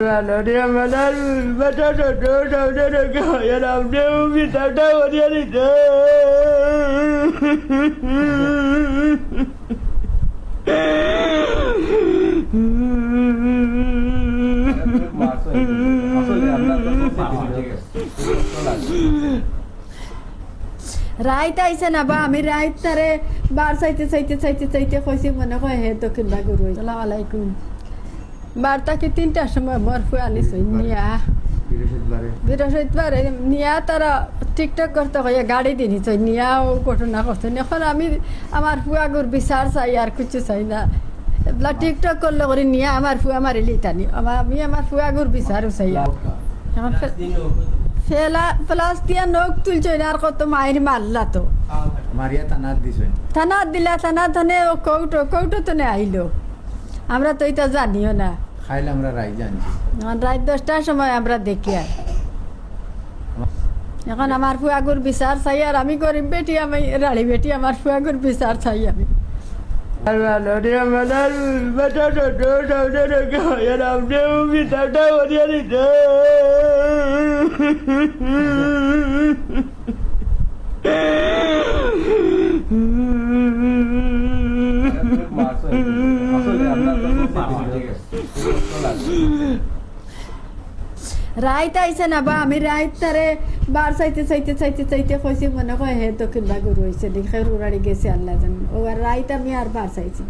আপনার রাইত আইছে না বা আমি রাইত তারে বার চাইতে চাইতে চাইতে চাইতে কইছি মনে কয় হে দক্ষিণ বাগুর সালাম আলাইকুম বারটাকে তিনটার সময় বরফু আনিস নিয়া। বৃহস্পতিবার নিয়া তারা টিকটক করতে কয়ে গাড়ি দিনিস নিয়াও ঘটনা এখন আমি আমার ফুয়াগুর বিচার চাই আর কিছু চাই না। এগুলা টিকটক করলে করে নিয়ে আমার ফুয়া মারিলি টানি আমার আমি আমার ফুয়াগুর বিচারও চাই। এখন ফেলা প্লাস দিয়া নখ তুলছে না আর কত মায়ের মারলা তো। মারিয়া তানাত দিছেন থানা দিলা থানা ধনে কৌটো কৌটো তো নে আইলো। আমরা তো এটা জানিও না। খাইলে আমরা রাই জানছি এখন রাত দশটার সময় আমরা দেখি আর। এখন আমার ফুয়াগুর বিচার চাই আর আমি গরিব বেটি আমি রাড়ি বেটি আমার ফুয়াগুর বিচার চাই আমি। Valeria Manar, batata রাইত আইছে না বা আমি রাইত তারে বার চাইতে চাইতে চাইতে চাইতে কইছি মনে কয় হে দক্ষিণ বাগুর হয়েছে দেখে রুড়াড়ি গেছে আল্লাহ জান। ও আর রাইত আমি আর বার চাইছি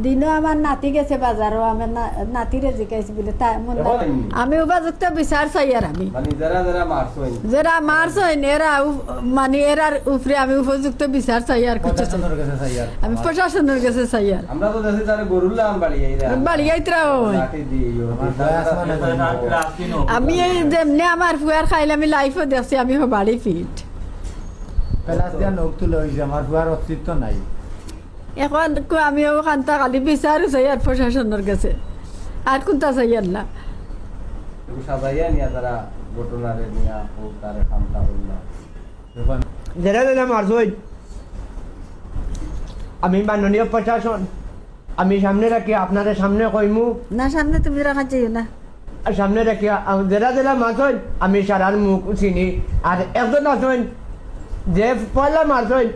দিনও আমার নাতি গেছে বাজারও আমার নাতিরে জিকাইছি বলে তা মন না- এখন? আমি উপযুক্ত বিচার চাই আর আমি। মানে যারা মারছেন যারা এরা মানে এরার উপরে আমি উপযুক্ত বিচার চাই আর কিছু চাই। প্রশাসনের কাছে চাই আর। আমি প্রশাসনের কাছে চাই আর। আমরা তো দেখি তারা গরুলাম বাড়ি এইরা বাড়ি আইতরা ওই আমি এই যেমনি আমার ফুয়ার খাইলে আমি লাইফও দেখছি আমি বাড়ি ফিট পেলাস দিয়া নখ তুলে হয়েছে আমার বুয়ার অস্তিত্ব নাই। এখন কো- আমিও খান্তা খালি বিচারও চাই আর প্রশাসনের কাছে। আর কোনটা চাই আর না? একটু সাজাইয়া নিয়া তারা ঘটনারে নিয়া হোক তারে খামটা হইলা যারা যারা মারছই আমি মাননীয় প্রশাসন আমি সামনে রাখি আপনাদের সামনে কইমু। না সামনে তুমি রাখা চাইও না। সামনে রাখি আ- যারা যারা মারছই আমি সারার মুখ চিনি। আর একজন আছেন যে পয়লা মারছই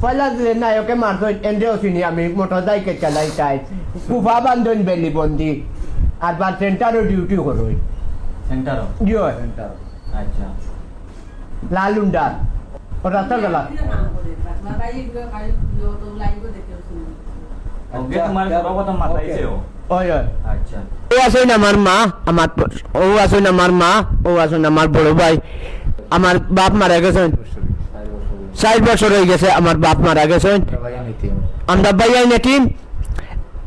পয়লা যে নায়কে মারছই এন্ডেও চিনি আমি মোটর সাইকেল চালাই চাই কুফা বান্ধন বেলি বন্দি। আর বা সেন্টারও ডিউটি করই সেন্টারও? জিও সেন্টার আচ্ছা। লালুন্ডার ও রাস্তা গেলা। ওকে তোমার সর্বপ্রথম মাতাইছে ও ওই আচ্ছা। ও আসেন আমার মা আমার ও আসেন আমার মা ও আসেন আমার বড় ভাই। আমার বাপ মারা গেছেন। ষাট বছর হয়ে গেছে আমার বাপ মারা গেছেন। আমরা ভাইয়াই নেটিম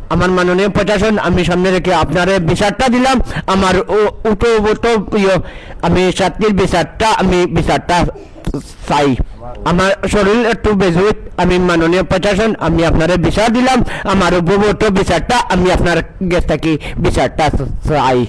আমার মাননীয় প্রশাসন আমি সামনে রেখে আপনার বিচারটা দিলাম। আমার ও- উটো উটো ইয়ে, আমি ছাত্রীর বিচারটা আমি বিচারটা চাই। আমার শরীর একটু বেজুত আমি মাননীয় প্রশাসন, আমি আপনার বিচার দিলাম, আমার উপভোক্ত বিচারটা, আমি আপনার গেছ থাকি বিচারটা চাই।